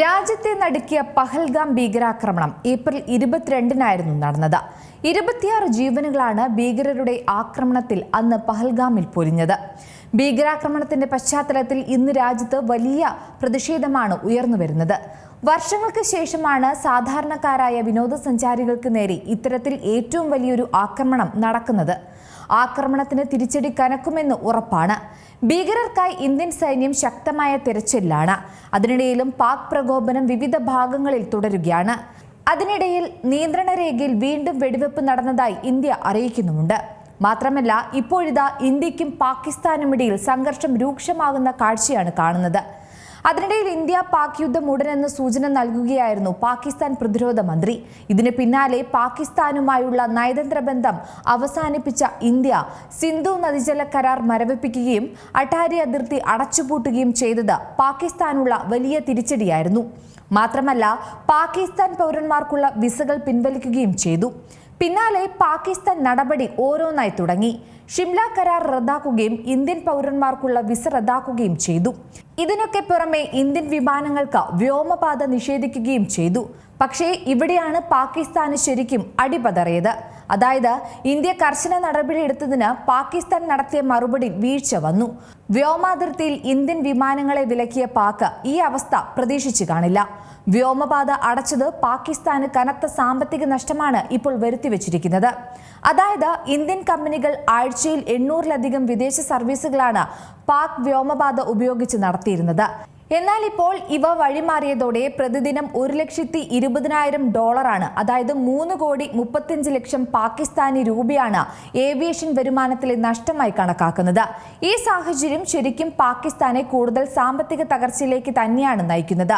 രാജ്യത്തെ നടുക്കിയ പഹൽഗാം ഭീകരാക്രമണം ഏപ്രിൽ ഇരുപത്തിരണ്ടിനായിരുന്നു നടന്നത്. ഇരുപത്തിയാറ് ജീവനുകളാണ് ഭീകരരുടെ ആക്രമണത്തിൽ അന്ന് പഹൽഗാമിൽ പൊരിഞ്ഞത്. ഭീകരാക്രമണത്തിന്റെ പശ്ചാത്തലത്തിൽ ഇന്ന് രാജ്യത്ത് വലിയ പ്രതിഷേധമാണ് ഉയർന്നു വരുന്നത്. വർഷങ്ങൾക്ക് ശേഷമാണ് സാധാരണക്കാരായ വിനോദസഞ്ചാരികൾക്ക് നേരെ ഇത്തരത്തിൽ ഏറ്റവും വലിയൊരു ആക്രമണം നടക്കുന്നത്. ആക്രമണത്തിന് തിരിച്ചടി കനക്കുമെന്ന് ഉറപ്പാണ്. ഭീകരർക്കായി ഇന്ത്യൻ സൈന്യം ശക്തമായ തിരച്ചിലാണ്. അതിനിടയിലും പാക് പ്രകോപനം വിവിധ ഭാഗങ്ങളിൽ തുടരുകയാണ്. അതിനിടയിൽ നിയന്ത്രണ രേഖയിൽ വീണ്ടും വെടിവെപ്പ് നടന്നതായി ഇന്ത്യ അറിയിക്കുന്നുമുണ്ട്. മാത്രമല്ല ഇപ്പോഴിതാ ഇന്ത്യക്കും പാകിസ്ഥാനുമിടയിൽ സംഘർഷം രൂക്ഷമാകുന്ന കാഴ്ചയാണ് കാണുന്നത്. അതിനിടയിൽ ഇന്ത്യ പാക് യുദ്ധം ഉടനെന്ന് സൂചന നൽകുകയായിരുന്നു പാകിസ്ഥാൻ പ്രതിരോധ മന്ത്രി. ഇതിന് പിന്നാലെ പാകിസ്ഥാനുമായുള്ള നയതന്ത്ര ബന്ധം അവസാനിപ്പിച്ച ഇന്ത്യ സിന്ധു നദീജല കരാർ മരവിപ്പിക്കുകയും അട്ടാരി അതിർത്തി അടച്ചുപൂട്ടുകയും ചെയ്തത് പാകിസ്ഥാനുള്ള വലിയ തിരിച്ചടിയായിരുന്നു. മാത്രമല്ല പാകിസ്ഥാൻ പൗരന്മാർക്കുള്ള വിസകൾ പിൻവലിക്കുകയും ചെയ്തു. പിന്നാലെ പാകിസ്ഥാൻ നടപടി ഓരോന്നായി തുടങ്ങി. ഷിംല കരാർ റദ്ദാക്കുകയും ഇന്ത്യൻ പൗരന്മാർക്കുള്ള വിസ റദ്ദാക്കുകയും ചെയ്തു. ഇതിനൊക്കെ പുറമെ ഇന്ത്യൻ വിമാനങ്ങൾക്ക് വ്യോമപാത നിഷേധിക്കുകയും ചെയ്തു. പക്ഷേ ഇവിടെയാണ് പാകിസ്ഥാന് ശരിക്കും അടിപതറിയത്. അതായത് ഇന്ത്യ കർശന നടപടി എടുത്തതിന് പാകിസ്ഥാൻ നടത്തിയ മറുപടി വീഴ്ച വന്നു. വ്യോമാതിർത്തിയിൽ ഇന്ത്യൻ വിമാനങ്ങളെ വിലക്കിയ പാക് ഈ അവസ്ഥ പ്രതീക്ഷിച്ചു കാണില്ല. വ്യോമപാത അടച്ചത് പാകിസ്ഥാന് കനത്ത സാമ്പത്തിക നഷ്ടമാണ് ഇപ്പോൾ വരുത്തിവെച്ചിരിക്കുന്നത്. അതായത് ഇന്ത്യൻ കമ്പനികൾ ആഴ്ചയിൽ എണ്ണൂറിലധികം വിദേശ സർവീസുകളാണ് പാക് വ്യോമപാത ഉപയോഗിച്ച് നടത്തിയിരുന്നത്. എന്നാൽ ഇപ്പോൾ ഇവ വഴിമാറിയതോടെ പ്രതിദിനം ഒരു ലക്ഷത്തി ഇരുപതിനായിരം ഡോളറാണ്. അതായത് മൂന്ന് കോടി മുപ്പത്തിയഞ്ച് ലക്ഷം പാകിസ്ഥാനി രൂപയാണ് ഏവിയേഷൻ വരുമാനത്തിലെ നഷ്ടമായി കണക്കാക്കുന്നത്. ഈ സാഹചര്യം ശരിക്കും പാകിസ്ഥാനെ കൂടുതൽ സാമ്പത്തിക തകർച്ചയിലേക്ക് തന്നെയാണ് നയിക്കുന്നത്.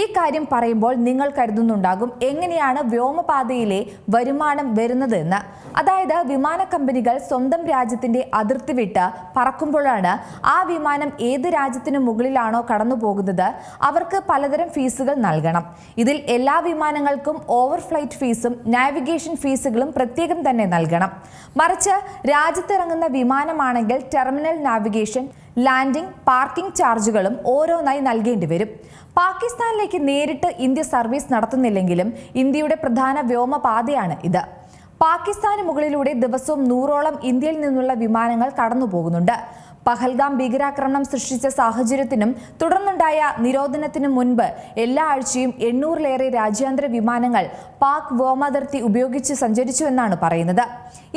ഈ കാര്യം പറയുമ്പോൾ നിങ്ങൾ കരുതുന്നുണ്ടാകും എങ്ങനെയാണ് വ്യോമപാതയിലെ വരുമാനം വരുന്നത് എന്ന്. അതായത് വിമാന കമ്പനികൾ സ്വന്തം രാജ്യത്തിന്റെ അതിർത്തി വിട്ട് പറക്കുമ്പോഴാണ് ആ വിമാനം ഏത് രാജ്യത്തിനു മുകളിലാണോ കടന്നു പോകുന്നത് അവർക്ക് പലതരം ഫീസുകൾ നൽകണം. ഇതിൽ എല്ലാ വിമാനങ്ങൾക്കും ഓവർ ഫ്ലൈറ്റ് ഫീസും നാവിഗേഷൻ ഫീസുകളും പ്രത്യേകം തന്നെ നൽകണം. മറിച്ച് രാജ്യത്തിറങ്ങുന്ന വിമാനമാണെങ്കിൽ ടെർമിനൽ നാവിഗേഷൻ ലാൻഡിംഗ് പാർക്കിംഗ് ചാർജുകളും ഓരോന്നായി നൽകേണ്ടി വരും. പാകിസ്ഥാനിലേക്ക് നേരിട്ട് ഇന്ത്യ സർവീസ് നടത്തുന്നില്ലെങ്കിലും ഇന്ത്യയുടെ പ്രധാന വ്യോമപാതയാണ് ഇത്. പാകിസ്ഥാന് മുകളിലൂടെ ദിവസവും നൂറോളം ഇന്ത്യയിൽ നിന്നുള്ള വിമാനങ്ങൾ കടന്നു പോകുന്നുണ്ട് പഹൽഗാം ഭീകരാക്രമണം സൃഷ്ടിച്ച സാഹചര്യത്തിനും തുടർന്നുണ്ടായ നിരോധനത്തിനും മുൻപ് എല്ലാ ആഴ്ചയും എണ്ണൂറിലേറെ രാജ്യാന്തര വിമാനങ്ങൾ പാക് വ്യോമാതിർത്തി ഉപയോഗിച്ച് സഞ്ചരിച്ചുവെന്നാണ് പറയുന്നത്.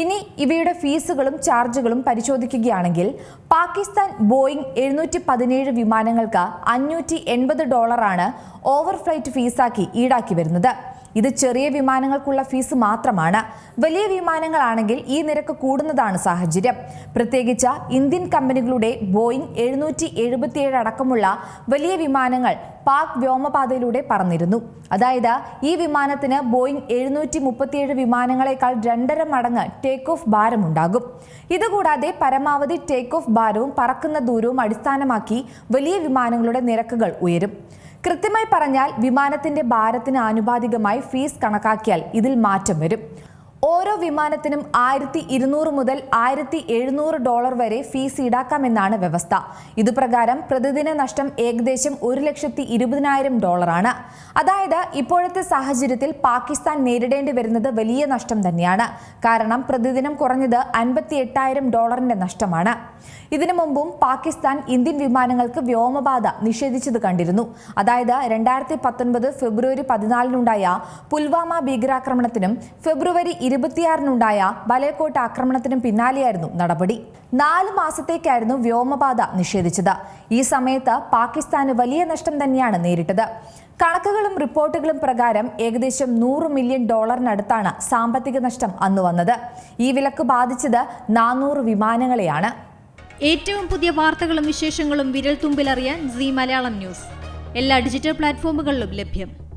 ഇനി ഇവയുടെ ഫീസുകളും ചാർജുകളും പരിശോധിക്കുകയാണെങ്കിൽ പാകിസ്ഥാൻ ബോയിംഗ് എഴുന്നൂറ്റി പതിനേഴ് വിമാനങ്ങൾക്ക് അഞ്ഞൂറ്റി എൺപത് ഡോളറാണ് ഓവർ ഫ്ലൈറ്റ് ഫീസാക്കി ഈടാക്കി വരുന്നത്. ഇത് ചെറിയ വിമാനങ്ങൾക്കുള്ള ഫീസ് മാത്രമാണ്. വലിയ വിമാനങ്ങളാണെങ്കിൽ ഈ നിരക്ക് കൂടുന്നതാണ് സാഹചര്യം. പ്രത്യേകിച്ച് ഇന്ത്യൻ കമ്പനികളുടെ ബോയിങ് എഴുന്നൂറ്റി എഴുപത്തിയേഴ് അടക്കമുള്ള വലിയ വിമാനങ്ങൾ പാക് വ്യോമപാതയിലൂടെ പറന്നിരുന്നു. അതായത് ഈ വിമാനത്തിന് ബോയിങ് എഴുന്നൂറ്റി മുപ്പത്തിയേഴ് വിമാനങ്ങളെക്കാൾ രണ്ടര മടങ്ങ് ടേക്ക് ഓഫ് ഭാരമുണ്ടാകും. ഇതുകൂടാതെ പരമാവധി ടേക്ക് ഓഫ് ഭാരവും പറക്കുന്ന ദൂരവും അടിസ്ഥാനമാക്കി വലിയ വിമാനങ്ങളുടെ നിരക്കുകൾ ഉയരും. കൃത്യമായി പറഞ്ഞാൽ വിമാനത്തിന്റെ ഭാരത്തിന് ആനുപാതികമായി ഫീസ് കണക്കാക്കിയാൽ ഇതിൽ മാറ്റം വരും. ഓരോ വിമാനത്തിനും ആയിരത്തി ഇരുന്നൂറ് മുതൽ ആയിരത്തി എഴുന്നൂറ് ഡോളർ വരെ ഫീസ് ഈടാക്കാമെന്നാണ് വ്യവസ്ഥ. ഇതുപ്രകാരം പ്രതിദിന നഷ്ടം ഏകദേശം ഒരു ലക്ഷത്തി ഇരുപതിനായിരം ഡോളറാണ്. അതായത് ഇപ്പോഴത്തെ സാഹചര്യത്തിൽ പാകിസ്ഥാൻ നേരിടേണ്ടി വരുന്നത് വലിയ നഷ്ടം തന്നെയാണ്. കാരണം പ്രതിദിനം കുറഞ്ഞത് അൻപത്തി എട്ടായിരം ഡോളറിന്റെ നഷ്ടമാണ്. ഇതിനു മുമ്പും പാകിസ്ഥാൻ ഇന്ത്യൻ വിമാനങ്ങൾക്ക് വ്യോമപാത നിഷേധിച്ചത് കണ്ടിരുന്നു. അതായത് രണ്ടായിരത്തി പത്തൊൻപത് ഫെബ്രുവരി പതിനാലിനുണ്ടായ പുൽവാമ ഭീകരാക്രമണത്തിനും ഫെബ്രുവരി ഇരുപത്തിയാറിനുണ്ടായ ബലേക്കോട്ട് ആക്രമണത്തിനും പിന്നാലെയായിരുന്നു നടപടി. നാല് മാസത്തേക്കായിരുന്നു വ്യോമപാത നിഷേധിച്ചത്. ഈ സമയത്ത് പാകിസ്ഥാന് വലിയ നഷ്ടം തന്നെയാണ് നേരിട്ടത്. കണക്കുകളും റിപ്പോർട്ടുകളും പ്രകാരം ഏകദേശം നൂറ് മില്യൺ ഡോളറിനടുത്താണ് സാമ്പത്തിക നഷ്ടം അന്ന് വന്നത്. ഈ വിലക്ക് ബാധിച്ചത് നാനൂറ് വിമാനങ്ങളെയാണ്. ഏറ്റവും പുതിയ വാർത്തകളും വിശേഷങ്ങളും വിരൽ തുമ്പിലറിയാൻ സി മലയാളം ന്യൂസ്. എല്ലാ ഡിജിറ്റൽ പ്ലാറ്റ്ഫോമുകളിലും ലഭ്യം.